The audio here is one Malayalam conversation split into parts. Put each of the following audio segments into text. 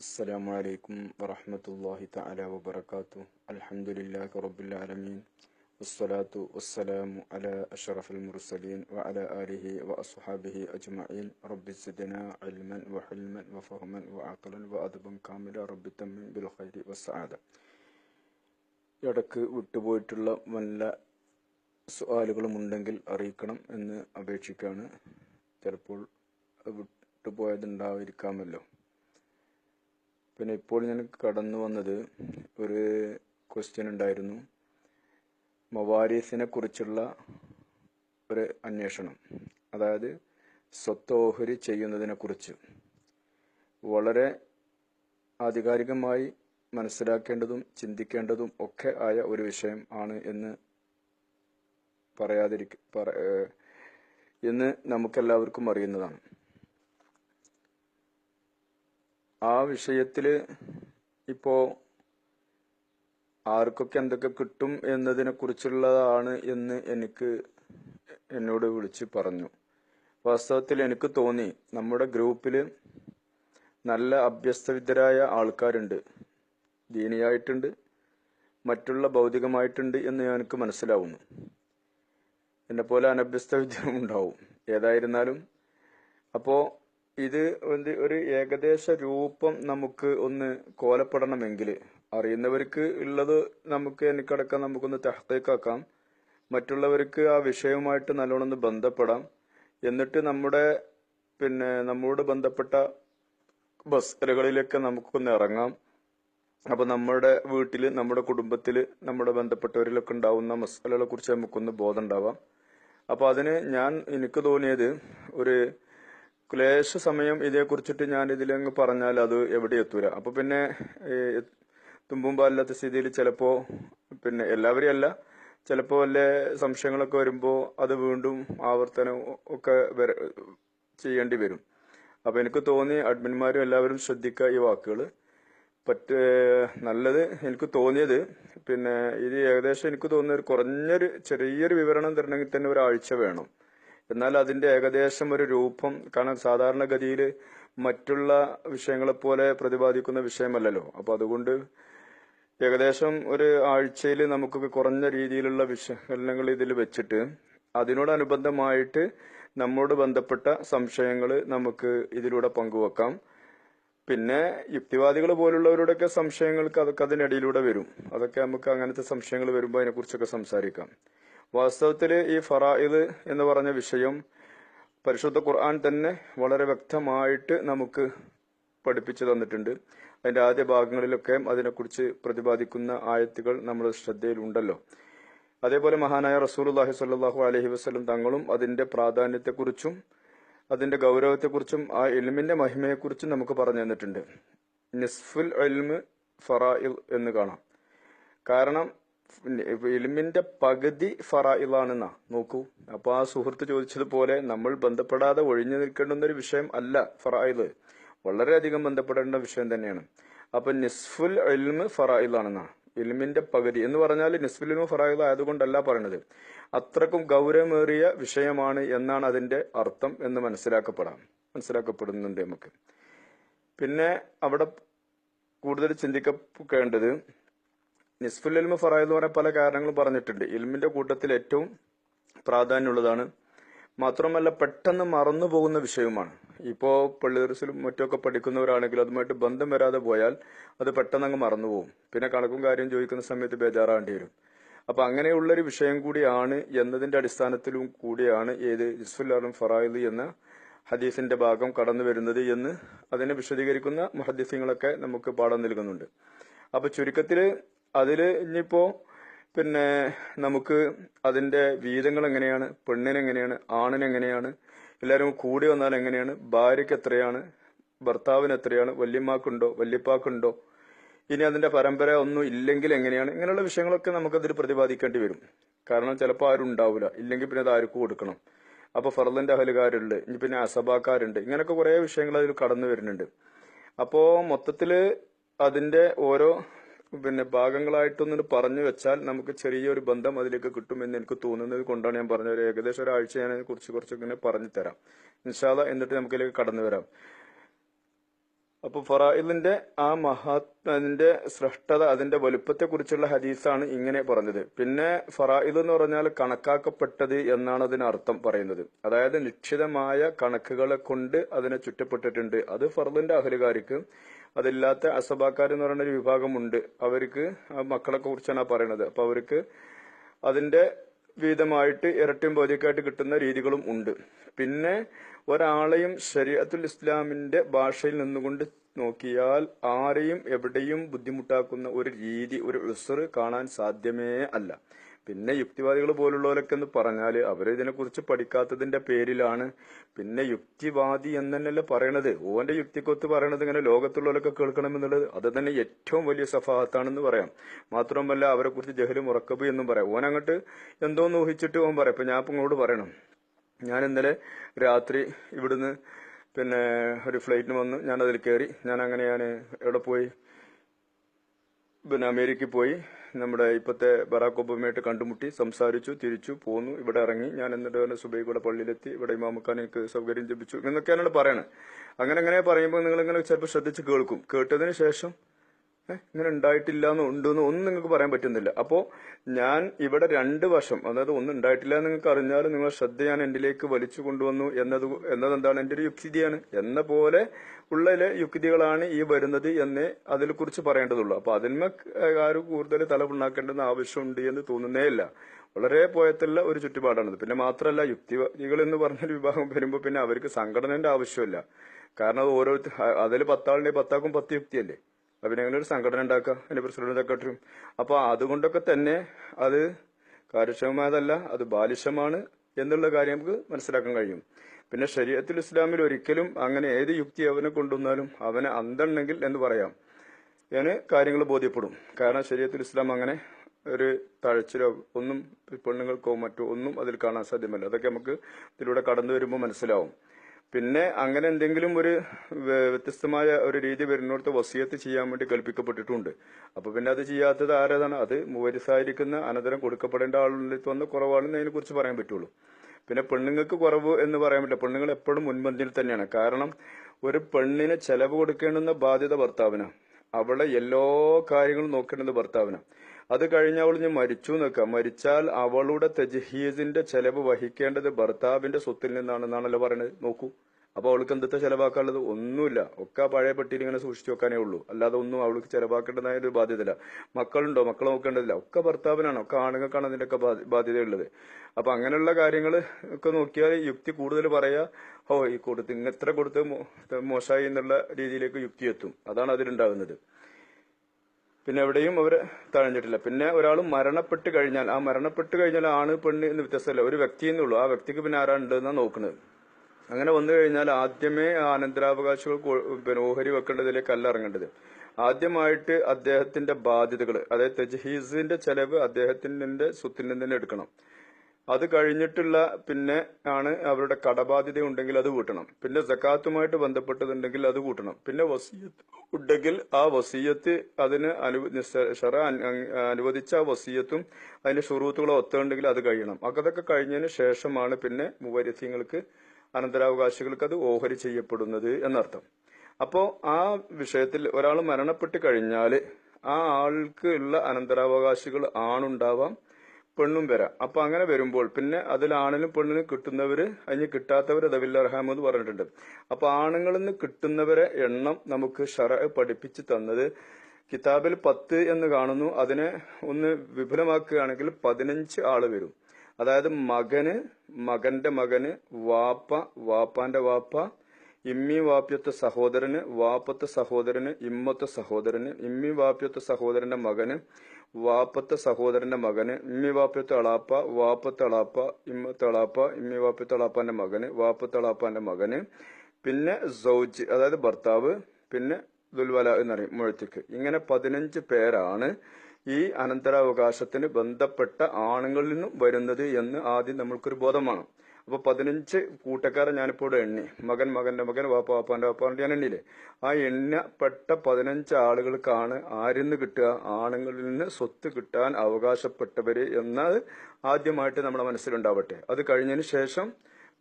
السلام عليكم ورحمة الله تعالى وبركاته الحمد لله رب العالمين والصلاة والسلام على أشرف المرسلين وعلى آله وأصحابه أجمعين رب زدنا علما وحلما وفهما وعقلا وأدبا كاملا رب تمن بالخير والسعادة ഇടക്ക് വിട്ടുപോയിട്ടുള്ള വല്ല സുആലുകളും ഉണ്ടെങ്കിൽ അറിയിക്കണം എന്ന് അപേക്ഷിക്കാണ് ചിലപ്പോൾ വിട്ടുപോയതുണ്ടായിരിക്കാമല്ലോ പിന്നെ ഇപ്പോൾ ഞാൻ കടന്നു വന്നത് ഒരു ക്വസ്റ്റ്യൻ ഉണ്ടായിരുന്നു. മവാരിസിനെ കുറിച്ചുള്ള ഒരു അന്വേഷണം. അതായത് സ്വത്ത് ഓഹരി ചെയ്യുന്നതിനെ കുറിച്ച്. വളരെ ആധികാരികമായി മനസ്സിലാക്കേണ്ടതും ചിന്തിക്കേണ്ടതും ഒക്കെ ആയ ഒരു വിഷയം ആണ് എന്ന് പറയാതിരിക്ക എന്ന് നമുക്കെല്ലാവർക്കും അറിയുന്നതാണ്. ആ വിഷയത്തിൽ ഇപ്പോ ആർക്കൊക്കെ എന്തൊക്കെ കിട്ടും എന്നതിനെ കുറിച്ചുള്ളതാണ് എന്ന് എനിക്ക് എന്നോട് വിളിച്ച് പറഞ്ഞു. വാസ്തവത്തിൽ എനിക്ക് തോന്നി നമ്മുടെ ഗ്രൂപ്പിൽ നല്ല അഭ്യസ്തവിദ്യരായ ആൾക്കാരുണ്ട്. ദീനിയായിട്ടുണ്ട് മറ്റുള്ള ഭൗതികമായിട്ടുണ്ട് എന്ന് എനിക്ക് മനസ്സിലാവുന്നു. എന്നെ പോലെ അനഭ്യസ്തവിദ്യരും ഉണ്ടാവും ഏതായിരുന്നാലും അപ്പോ ഇത് ഒരു ഏകദേശ രൂപം നമുക്ക് ഒന്ന് കോലപ്പെടണമെങ്കിൽ. അറിയുന്നവർക്ക് ഉള്ളത് നമുക്ക് എനിക്കടക്കം നമുക്കൊന്ന് തഹത്തേക്കാക്കാം മറ്റുള്ളവർക്ക് ആ വിഷയവുമായിട്ട് നല്ലോണം ബന്ധപ്പെടാം. എന്നിട്ട് നമ്മുടെ പിന്നെ നമ്മോട് ബന്ധപ്പെട്ട ബസ്സുകളിലൊക്കെ നമുക്കൊന്ന് ഇറങ്ങാം. അപ്പൊ നമ്മുടെ വീട്ടിൽ നമ്മുടെ കുടുംബത്തിൽ നമ്മുടെ ബന്ധപ്പെട്ടവരിലൊക്കെ ഉണ്ടാവുന്ന മസാലകളെ കുറിച്ച് നമുക്കൊന്ന് ബോധം ഉണ്ടാവാം. അപ്പൊ അതിന് ഞാൻ എനിക്ക് തോന്നിയത് ഒരു ക്ലേശ സമയം ഇതേക്കുറിച്ചിട്ട് ഞാൻ ഇതിലങ്ങ് പറഞ്ഞാൽ അത് എവിടെ എത്തൂല. അപ്പൊ പിന്നെ തുമ്പും പാലില്ലാത്ത സ്ഥിതിയിൽ ചിലപ്പോ പിന്നെ എല്ലാവരെയും അല്ല ചിലപ്പോ വല്ല സംശയങ്ങളൊക്കെ വരുമ്പോ അത് വീണ്ടും ആവർത്തനം ഒക്കെ ചെയ്യേണ്ടി വരും. അപ്പൊ എനിക്ക് തോന്നി അഡ്മിന്മാരും എല്ലാവരും ശ്രദ്ധിക്കുക ഈ വാക്കുകൾ പറ്റ നല്ലത് എനിക്ക് തോന്നിയത് പിന്നെ ഇത് ഏകദേശം എനിക്ക് തോന്നിയ ഒരു കുറഞ്ഞൊരു ചെറിയൊരു വിവരണം തരണമെങ്കിൽ തന്നെ ഒരാഴ്ച വേണം. എന്നാൽ അതിന്റെ ഏകദേശം ഒരു രൂപം കാരണം സാധാരണഗതിയിൽ മറ്റുള്ള വിഷയങ്ങളെ പോലെ പ്രതിപാദിക്കുന്ന വിഷയമല്ലല്ലോ. അപ്പൊ അതുകൊണ്ട് ഏകദേശം ഒരു ആഴ്ചയിൽ നമുക്ക് കുറഞ്ഞ രീതിയിലുള്ള വിശകലനങ്ങൾ ഇതിൽ വെച്ചിട്ട് അതിനോടനുബന്ധമായിട്ട് നമ്മോട് ബന്ധപ്പെട്ട സംശയങ്ങൾ നമുക്ക് ഇതിലൂടെ പങ്കുവെക്കാം. പിന്നെ യുക്തിവാദികൾ പോലുള്ളവരുടെയൊക്കെ സംശയങ്ങൾക്ക് അതൊക്കെ അതിനിടയിലൂടെ വരും. അതൊക്കെ നമുക്ക് അങ്ങനത്തെ സംശയങ്ങൾ വരുമ്പോൾ അതിനെക്കുറിച്ചൊക്കെ സംസാരിക്കാം. വാസ്തവത്തിൽ ഈ ഫറായിദ് എന്ന് പറഞ്ഞ വിഷയം പരിശുദ്ധ ഖുർആൻ തന്നെ വളരെ വ്യക്തമായിട്ട് നമുക്ക് പഠിപ്പിച്ചു തന്നിട്ടുണ്ട്. അതിന്റെ ആദ്യ ഭാഗങ്ങളിലൊക്കെ അതിനെക്കുറിച്ച് പ്രതിപാദിക്കുന്ന ആയത്തുകൾ നമ്മുടെ ശ്രദ്ധയിലുണ്ടല്ലോ. അതേപോലെ മഹാനായ റസൂലുള്ളാഹി സ്വല്ലല്ലാഹു അലഹി വസ്ലം തങ്ങളും അതിന്റെ പ്രാധാന്യത്തെക്കുറിച്ചും അതിന്റെ ഗൗരവത്തെക്കുറിച്ചും ആ ഇൽമിന്റെ മഹിമയെക്കുറിച്ചും നമുക്ക് പറഞ്ഞു തന്നിട്ടുണ്ട്. നിസ്ഫുൽ ഇൽമ് ഫറായിൽ എന്ന് കാണാം. കാരണം ഇൽമിന്റെ പകുതി ഫറായിലാണെന്നാ. നോക്കൂ. അപ്പൊ ആ സുഹൃത്ത് ചോദിച്ചതുപോലെ നമ്മൾ ബന്ധപ്പെടാതെ ഒഴിഞ്ഞു നിൽക്കേണ്ടുന്ന ഒരു വിഷയം അല്ല ഫറായിൽ. വളരെയധികം ബന്ധപ്പെടേണ്ട വിഷയം തന്നെയാണ്. അപ്പൊ നിസ്ഫുൽ ഇൽമ് ഫറായിലാണെന്നാ. ഇൽമിന്റെ പകുതി എന്ന് പറഞ്ഞാൽ നിസ്ഫുൽ ഇൽമ് ഫറായിൽ ആയതുകൊണ്ടല്ല പറയണത്. അത്രക്കും ഗൗരവമേറിയ വിഷയമാണ് എന്നാണ് അതിന്റെ അർത്ഥം എന്ന് മനസ്സിലാക്കപ്പെടാം. മനസ്സിലാക്കപ്പെടുന്നുണ്ട് നമുക്ക്. പിന്നെ അവിടെ കൂടുതൽ ചിന്തിക്കേണ്ടത് നിസ്ഫുൽ ഇൽമ ഫറായെന്ന് പറയാൻ പല കാരണങ്ങൾ പറഞ്ഞിട്ടുണ്ട്. ഇൽമിന്റെ കൂട്ടത്തിൽ ഏറ്റവും പ്രാധാന്യമുള്ളതാണ്. മാത്രമല്ല പെട്ടെന്ന് മറന്നു പോകുന്ന വിഷയവുമാണ്. ഇപ്പോ പള്ളിദർസിലും മറ്റൊക്കെ പഠിക്കുന്നവരാണെങ്കിൽ അതുമായിട്ട് ബന്ധം വരാതെ പോയാൽ അത് പെട്ടെന്ന് അങ്ങ് മറന്നുപോകും പിന്നെ കണക്കും കാര്യം ചോദിക്കുന്ന സമയത്ത് ബേജാറാകേണ്ടി വരും. അപ്പൊ അങ്ങനെയുള്ളൊരു വിഷയം കൂടിയാണ് എന്നതിന്റെ അടിസ്ഥാനത്തിലും കൂടിയാണ് ഏത് അലം ഫറായിദ് എന്ന ഹദീസിന്റെ ഭാഗം കടന്നു വരുന്നത് എന്ന് അതിനെ വിശദീകരിക്കുന്ന മുഹദ്ദിസ്യങ്ങളൊക്കെ നമുക്ക് പാഠം നൽകുന്നുണ്ട്. അപ്പൊ ചുരുക്കത്തിൽ അതിൽ ഇനിയിപ്പോ പിന്നെ നമുക്ക് അതിന്റെ വീതങ്ങൾ എങ്ങനെയാണ് പെണ്ണിന് എങ്ങനെയാണ് ആണിന് എങ്ങനെയാണ് എല്ലാവരും കൂടി വന്നാൽ എങ്ങനെയാണ് ഭാര്യയ്ക്ക് എത്രയാണ് ഭർത്താവിന് എത്രയാണ് വല്യമ്മാക്കുണ്ടോ വല്യപ്പാക്കുണ്ടോ ഇനി അതിന്റെ പരമ്പര ഒന്നും ഇല്ലെങ്കിൽ എങ്ങനെയാണ് ഇങ്ങനെയുള്ള വിഷയങ്ങളൊക്കെ നമുക്ക് നമുക്കതിൽ പ്രതിപാദിക്കേണ്ടി വരും. കാരണം ചിലപ്പോൾ ആരും ഉണ്ടാവില്ല ഇല്ലെങ്കിൽ പിന്നെ അത് ആർക്കും കൊടുക്കണം. അപ്പൊ ഫർദന്റെ അഹലുകാരുണ്ട് ഇനി പിന്നെ അസബാക്കാരുണ്ട് ഇങ്ങനെയൊക്കെ കുറെ വിഷയങ്ങൾ അതിൽ കടന്നു വരുന്നുണ്ട്. അപ്പോ മൊത്തത്തിൽ അതിന്റെ ഓരോ പിന്നെ ഭാഗങ്ങളായിട്ടൊന്ന് പറഞ്ഞു വെച്ചാൽ നമുക്ക് ചെറിയൊരു ബന്ധം അതിലേക്ക് കിട്ടും എന്ന് എനിക്ക് തോന്നുന്നത് കൊണ്ടാണ് ഞാൻ പറഞ്ഞത്. ഏകദേശം ഒരാഴ്ച ഞാൻ കുറിച്ച് കുറച്ച് ഇങ്ങനെ പറഞ്ഞു തരാം. നിഷാദ എന്നിട്ട് നമുക്കിതിലേക്ക് കടന്നു വരാം. അപ്പൊ ഫറായിലിന്റെ ആ മഹാത്മന്റെ ശ്രേഷ്ഠത അതിന്റെ വലുപ്പത്തെ കുറിച്ചുള്ള ഹദീസാണ് ഇങ്ങനെ പറഞ്ഞത്. പിന്നെ ഫറായിൽ എന്ന് പറഞ്ഞാൽ കണക്കാക്കപ്പെട്ടത് എന്നാണ് അതിന് അർത്ഥം പറയുന്നത്. അതായത് നിശ്ചിതമായ കണക്കുകളെ കൊണ്ട് അതിനെ ചുറ്റപ്പെട്ടിട്ടുണ്ട്. അത് ഫർദിന്റെ അഹലുകാർക്ക് അതില്ലാത്ത അസബാക്കാർ എന്ന് പറയുന്ന ഒരു വിഭാഗമുണ്ട്. അവർക്ക് ആ മക്കളെ കുറിച്ചാണ് പറയണത് അപ്പൊ അവർക്ക് അതിന്റെ വീതമായിട്ട് ഇരട്ടിയും ബോധ്യക്കായിട്ട് കിട്ടുന്ന രീതികളും ഉണ്ട്. പിന്നെ ഒരാളെയും ശരീഅത്തുൽ ഇസ്ലാമിന്റെ ഭാഷയിൽ നിന്നുകൊണ്ട് നോക്കിയാൽ ആരെയും എവിടെയും ബുദ്ധിമുട്ടാക്കുന്ന ഒരു രീതി ഒരു ഉസർ കാണാൻ സാധ്യമേ അല്ല. പിന്നെ യുക്തിവാദികൾ പോലുള്ളവരൊക്കെ എന്ന് പറഞ്ഞാൽ ഇതിനെക്കുറിച്ച് പഠിക്കാത്തതിന്റെ പേരിലാണ് പിന്നെ യുക്തിവാദി എന്ന് തന്നെയല്ലേ പറയണത്? ഓന്റെ യുക്തിക്കൊത്ത് പറയണത് ഇങ്ങനെ ലോകത്തുള്ളവരൊക്കെ കേൾക്കണമെന്നുള്ളത് അത് തന്നെ ഏറ്റവും വലിയ സഫാഹത്താണെന്ന് പറയാം. മാത്രമല്ല അവരെ കുറിച്ച് ജഹലും ഉറക്കബ് എന്നും പറയാം. ഓൻ അങ്ങോട്ട് എന്തോന്ന് ഊഹിച്ചിട്ട് ഓൻ പറയാം. ഇപ്പൊ ഞാൻ ഇങ്ങോട്ട് പറയണം. ഞാൻ ഇന്നലെ രാത്രി ഇവിടുന്ന് പിന്നെ ഒരു ഫ്ലൈറ്റിന് വന്നു ഞാൻ അതിൽ കയറി. ഞാൻ അങ്ങനെ ഞാൻ എവിടെ പോയി? പിന്നെ അമേരിക്കയിൽ പോയി. നമ്മുടെ ഇപ്പോഴത്തെ ബറാക്ക് ഒബാമയായിട്ട് കണ്ടുമുട്ടി സംസാരിച്ചു തിരിച്ചു പോന്നു ഇവിടെ ഇറങ്ങി. ഞാൻ എന്നിട്ട് തന്നെ സുബൈ കൂടെ പള്ളിയിലെത്തി. ഇവിടെ ഇമാമുക്കാൻ എനിക്ക് സൗകര്യം ജപിച്ചു എന്നൊക്കെയാണ് പറയണത്. അങ്ങനെ അങ്ങനെ പറയുമ്പോൾ നിങ്ങൾ ഇങ്ങനെ ചിലപ്പോൾ ശ്രദ്ധിച്ച് കേൾക്കും. കേട്ടതിന് ശേഷം ഇങ്ങനെ ഉണ്ടായിട്ടില്ല എന്ന് ഉണ്ടെന്ന് ഒന്നും നിങ്ങൾക്ക് പറയാൻ പറ്റുന്നില്ല. അപ്പോ ഞാൻ ഇവിടെ രണ്ട് വർഷം അതായത് ഒന്നും ഉണ്ടായിട്ടില്ല എന്ന് നിങ്ങൾക്ക് അറിഞ്ഞാൽ നിങ്ങളെ ശ്രദ്ധ ഞാൻ എന്നിലേക്ക് വലിച്ചു കൊണ്ടുവന്നു എന്നത് എന്നത് എന്താണ് എന്റെ ഒരു യുക്തിയാണ്. എന്ന പോലെ ഉള്ള യുക്തികളാണ് ഈ വരുന്നത് എന്നേ അതിനെക്കുറിച്ച് പറയേണ്ടതുള്ളൂ. അപ്പൊ അതിന്മേ ആരും കൂടുതൽ തലമുണ്ടാക്കേണ്ടെന്ന് ആവശ്യമുണ്ട് എന്ന് തോന്നുന്നേ ഇല്ല. വളരെ പോയത്തുള്ള ഒരു ചുറ്റുപാടാണത്. പിന്നെ മാത്രമല്ല യുക്തികൾ എന്ന് പറഞ്ഞൊരു വിഭാഗം വരുമ്പോൾ പിന്നെ അവർക്ക് സംഘടനന്റെ ആവശ്യമില്ല. കാരണം ഓരോരുത്തർ അതിൽ പത്താളിനെ പത്താക്കും പത്ത് യുക്തിയല്ലേ? പിന്നെ ഒരു സംഘടന ഉണ്ടാക്കുക. അതിന്റെ പ്രസിഡന്റ് സെക്രട്ടറിയും. അപ്പൊ അതുകൊണ്ടൊക്കെ തന്നെ അത് കാര്യക്ഷമമായതല്ല അത് ബാലിശമാണ് എന്നുള്ള കാര്യം നമുക്ക് മനസ്സിലാക്കാൻ കഴിയും. പിന്നെ ശരീരത്തിൽ ഇസ്ലാമിൽ ഒരിക്കലും അങ്ങനെ ഏത് യുക്തി അവനെ കൊണ്ടുവന്നാലും അവനെ അന്തണ്ടെങ്കിൽ എന്ന് പറയാം? അതിന് കാര്യങ്ങൾ ബോധ്യപ്പെടും. കാരണം ശരീരത്തിൽ ഇസ്ലാം അങ്ങനെ ഒരു തഴച്ചിലോ ഒന്നും പെണ്ണുങ്ങൾക്കോ മറ്റോ ഒന്നും അതിൽ കാണാൻ സാധ്യമല്ല. അതൊക്കെ നമുക്ക് ഇതിലൂടെ കടന്നു വരുമ്പോൾ മനസ്സിലാവും. പിന്നെ അങ്ങനെ എന്തെങ്കിലും ഒരു വ്യ- വ്യത്യസ്തമായ ഒരു രീതി വരുന്നിടത്ത് വസിയത്ത് ചെയ്യാൻ വേണ്ടി കൽപ്പിക്കപ്പെട്ടിട്ടുണ്ട്. അപ്പൊ പിന്നെ അത് ചെയ്യാത്തത് ആരാതാണ് അത് മുവരിസായിരിക്കുന്ന അനന്തരം കൊടുക്കപ്പെടേണ്ട ആളിൽ വന്ന കുറവാണെന്ന് അതിനെ കുറിച്ച് പറയാൻ പറ്റുള്ളൂ. പിന്നെ പെണ്ണുങ്ങൾക്ക് കുറവ് എന്ന് പറയാൻ പറ്റില്ല. പെണ്ണുങ്ങൾ എപ്പോഴും മുൻപന്തിയിൽ തന്നെയാണ്. കാരണം ഒരു പെണ്ണിന് ചെലവ് കൊടുക്കേണ്ടുന്ന ബാധ്യത ഭർത്താവിനാണ് അവളെ എല്ലാ കാര്യങ്ങളും നോക്കേണ്ടത് ഭർത്താവിനാണ് അത് കഴിഞ്ഞ് അവൾ ഞാൻ മരിച്ചു നിൽക്കുക മരിച്ചാൽ അവളുടെ തജഹീസിന്റെ ചെലവ് വഹിക്കേണ്ടത് ഭർത്താവിന്റെ സ്വത്തിൽ നിന്നാണെന്നാണല്ലോ പറയുന്നത്. നോക്കൂ. അപ്പൊ അവൾക്ക് എന്തൊക്കെ ചെലവാക്കാനുള്ളത്? ഒന്നുമില്ല. ഒക്കെ പഴയ പെട്ടിയിൽ ഇങ്ങനെ സൂക്ഷിച്ചു വെക്കാനേ ഉള്ളൂ. അല്ലാതെ ഒന്നും അവൾക്ക് ചെലവാക്കേണ്ടതായ ഒരു ബാധ്യതയില്ല. മക്കളുണ്ടോ? മക്കളെ നോക്കേണ്ടതില്ല. ഒക്കെ ഭർത്താവിനാണ്. ഒക്കെ ആണുങ്ങൾക്കാണ് അതിന്റെയൊക്കെ ബാ- ബാധ്യതയുള്ളത്. അപ്പൊ അങ്ങനെയുള്ള കാര്യങ്ങൾ ഒക്കെ നോക്കിയാൽ യുക്തി കൂടുതൽ പറയാ ഓ ഈ കൊടുത്ത് ഇങ്ങനെ എത്ര കൊടുത്ത് മോശമായി എന്നുള്ള രീതിയിലേക്ക് യുക്തി എത്തും. അതാണ് അതിലുണ്ടാകുന്നത്. പിന്നെ എവിടെയും അവർ തഴഞ്ഞിട്ടില്ല. പിന്നെ ഒരാൾ മരണപ്പെട്ട് കഴിഞ്ഞാൽ ആ മരണപ്പെട്ട് കഴിഞ്ഞാൽ ആണ് പെണ്ണ് എന്ന് വ്യത്യസ്തമല്ല. ഒരു വ്യക്തി എന്നുള്ളൂ ആ വ്യക്തിക്ക് പിന്നെ ആരാണ്ട് എന്നാ നോക്കുന്നത്. അങ്ങനെ വന്നു കഴിഞ്ഞാൽ ആദ്യമേ അനന്തരാവകാശികൾ പിന്നെ ഓഹരി വെക്കേണ്ടതിലേക്ക് അല്ല ഇറങ്ങേണ്ടത്. ആദ്യമായിട്ട് അദ്ദേഹത്തിന്റെ ബാധ്യതകൾ അതായത് തജ്ഹീസിന്റെ ചെലവ് അദ്ദേഹത്തിന്റെ സ്വത്തിൽ നിന്ന് തന്നെ എടുക്കണം. അത് കഴിഞ്ഞിട്ടുള്ള പിന്നെ ആണ് അവരുടെ കടബാധ്യത ഉണ്ടെങ്കിൽ അത് കൂട്ടണം. പിന്നെ സക്കാത്തുമായിട്ട് ബന്ധപ്പെട്ടതുണ്ടെങ്കിൽ അത് കൂട്ടണം. പിന്നെ വസീയത്ത് ഉണ്ടെങ്കിൽ ആ വസീയത്ത് അതിന് അനു ഷറ അനുവദിച്ച ആ വസീയത്തും അതിന്റെ ഷുറൂത്തുകളോ ഒത്തുണ്ടെങ്കിൽ അത് കഴിയണം. അതൊക്കെ കഴിഞ്ഞതിന് ശേഷമാണ് പിന്നെ മുവരിസ്യങ്ങൾക്ക് അനന്തരാവകാശികൾക്ക് അത് ഓഹരി ചെയ്യപ്പെടുന്നത് എന്നർത്ഥം. അപ്പോ ആ വിഷയത്തിൽ ഒരാൾ മരണപ്പെട്ട് കഴിഞ്ഞാൽ ആ ആൾക്ക് ഉള്ള അനന്തരാവകാശികൾ ആണുണ്ടാവാം. പെണ്ണും വരാം അപ്പൊ അങ്ങനെ വരുമ്പോൾ പിന്നെ അതിൽ ആണിനും പെണ്ണിനും കിട്ടുന്നവര് അതിന് കിട്ടാത്തവര് ദവില്ലർഹാം എന്ന് പറഞ്ഞിട്ടുണ്ട്. അപ്പൊ ആണുങ്ങളിൽ നിന്ന് കിട്ടുന്നവരെ എണ്ണം നമുക്ക് ഷറ പഠിപ്പിച്ചു തന്നത് കിതാബിൽ പത്ത് എന്ന് കാണുന്നു. അതിനെ ഒന്ന് വിപുലമാക്കുകയാണെങ്കിൽ പതിനഞ്ച് ആൾ വരും. അതായത് മകന് മകന്റെ മകന് വാപ്പ വാപ്പാന്റെ വാപ്പ ഇമ്മി വാപ്യത്തെ സഹോദരന് വാപ്പത്തെ സഹോദരന് ഇമ്മത്തെ സഹോദരന് ഇമ്മി വാപ്യത്തെ സഹോദരന്റെ മകന് വാപ്പത്തെ സഹോദരന്റെ മകന് ഇമ്മി വാപ്പത്തളാപ്പ വാപ്പത്തെ തളാപ്പ ഇമ്മ ഇമ്മി അളാപ്പാന്റെ മകന് വാപ്പത്തളാപ്പാന്റെ മകന് പിന്നെ സൗജ് അതായത് ഭർത്താവ് പിന്നെ ദുൽവല എന്നറിയും മുഴത്തിക്ക്. ഇങ്ങനെ പതിനഞ്ച് പേരാണ് ഈ അനന്തരാവകാശത്തിന് ബന്ധപ്പെട്ട ആണുങ്ങളിൽ നിന്നും വരുന്നത് എന്ന് ആദ്യം നമ്മൾക്കൊരു ബോധമാണ് അപ്പൊ പതിനഞ്ച് കൂട്ടക്കാരെ ഞാനിപ്പോ ഇവിടെ എണ്ണി. മകൻ മകന്റെ മകൻ വാപ്പ വാപ്പാന്റെ വാപ്പാന്റെ ഞാൻ എണ്ണിയില്ലേ? ആ എണ്ണപ്പെട്ട പതിനഞ്ച് ആളുകൾക്കാണ് ആരിന്ന് കിട്ടുക? ആണുങ്ങളിൽ നിന്ന് സ്വത്ത് കിട്ടാൻ അവകാശപ്പെട്ടവര് എന്നത് ആദ്യമായിട്ട് നമ്മുടെ മനസ്സിലുണ്ടാവട്ടെ. അത് കഴിഞ്ഞതിന് ശേഷം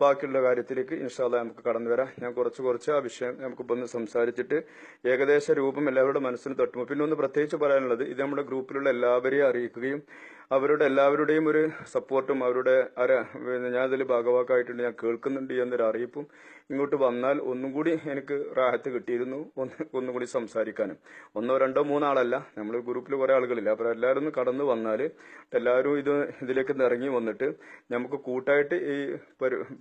ബാക്കിയുള്ള കാര്യത്തിലേക്ക് ഇൻഷാല്ല നമുക്ക് കടന്നു വരാം. ഞാൻ കുറച്ച് കുറച്ച് ആ വിഷയം നമുക്ക് ഒന്ന് സംസാരിച്ചിട്ട് ഏകദേശ രൂപം എല്ലാവരുടെ മനസ്സിന് തട്ടുമോ പിന്നെ ഒന്ന് പ്രത്യേകിച്ച് പറയാനുള്ളത് ഇത് നമ്മുടെ ഗ്രൂപ്പിലുള്ള എല്ലാവരെയും അറിയിക്കുകയും അവരുടെ എല്ലാവരുടെയും ഒരു സപ്പോർട്ടും അവരുടെ അര ഞാൻ ഇതിൽ ഭാഗവാക്കായിട്ടുണ്ട് ഞാൻ കേൾക്കുന്നുണ്ട് എന്നൊരു അറിയിപ്പും ഇങ്ങോട്ട് വന്നാൽ ഒന്നും കൂടി എനിക്ക് റാഹത്ത് കിട്ടിയിരുന്നു ഒന്ന് ഒന്നും കൂടി സംസാരിക്കാനും. ഒന്നോ രണ്ടോ മൂന്നാളല്ല നമ്മൾ ഗ്രൂപ്പിൽ കുറേ ആളുകളില്ല. അപ്പോൾ എല്ലാവരും ഒന്ന് കടന്നു വന്നാൽ എല്ലാവരും ഇത് ഇതിലേക്ക് ഇറങ്ങി വന്നിട്ട് നമുക്ക് കൂട്ടായിട്ട് ഈ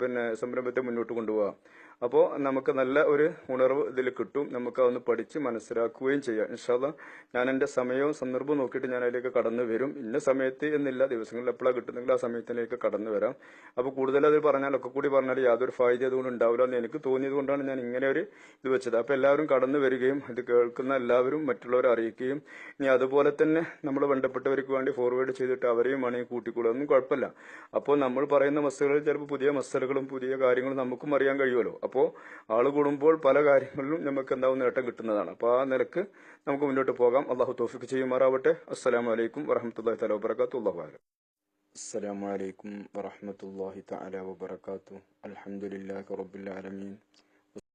പിന്നെ സംരംഭത്തെ മുന്നോട്ട് കൊണ്ടുപോകാം അപ്പോൾ നമുക്ക് നല്ല ഒരു ഉണർവ് ഇതിൽ കിട്ടും. നമുക്ക് അതൊന്ന് പഠിച്ച് മനസ്സിലാക്കുകയും ചെയ്യാം. ഇൻഷാല്ല ഞാൻ എന്റെ സമയവും സന്ദർഭവും നോക്കിയിട്ട് ഞാൻ അതിലേക്ക് കടന്നു വരും. ഇന്ന സമയത്ത് എന്നില്ല ദിവസങ്ങളിൽ എപ്പോഴാണ് കിട്ടുന്നെങ്കിൽ ആ സമയത്തിലേക്ക് കടന്നു വരാം. അപ്പോൾ കൂടുതൽ അത് പറഞ്ഞാൽ ഒക്കെ കൂടി പറഞ്ഞാൽ യാതൊരു ഫായ്ദ അതുകൊണ്ട് ഉണ്ടാവില്ല എന്ന് എനിക്ക് തോന്നിയത് കൊണ്ടാണ് ഞാൻ ഇങ്ങനെ ഒരു ഇത് വെച്ചത്. അപ്പോൾ എല്ലാവരും കടന്നു വരികയും ഇത് കേൾക്കുന്ന എല്ലാവരും മറ്റുള്ളവരെ അറിയിക്കുകയും ഇനി അതുപോലെ തന്നെ നമ്മൾ ബന്ധപ്പെട്ടവർക്ക് വേണ്ടി ഫോർവേഡ് ചെയ്തിട്ട് അവരെയും വേണമെങ്കിൽ കൂട്ടിക്കൊള്ളുക ഒന്നും കുഴപ്പമില്ല. അപ്പോൾ നമ്മൾ പറയുന്ന മസ്സുകളിൽ ചിലപ്പോൾ പുതിയ മസ്സലുകളും പുതിയ കാര്യങ്ങളും നമുക്കും അറിയാൻ കഴിയുമല്ലോ. അപ്പോൾ ആൾ കൂടുമ്പോൾ പല കാര്യങ്ങളിലും നമുക്ക് എന്താവും നേട്ടം കിട്ടുന്നതാണ്. അപ്പോൾ ആ നിലയ്ക്ക് നമുക്ക് മുന്നോട്ട് പോകാം. അള്ളാഹു തോഫിക്ക് ചെയ്യുമാറാവട്ടെ. അസ്സലാമു അലൈക്കും വറഹമത്തല്ലാഹി തല വബർക്കാത്തു അള്ളാഹു ആലം അസ്സലാമു അലൈക്കും വറഹമത്തല്ലാഹി തല വബർക്കാത്തു അലഹമുല്ലാ റബ്ബിൽ ആലമീൻ.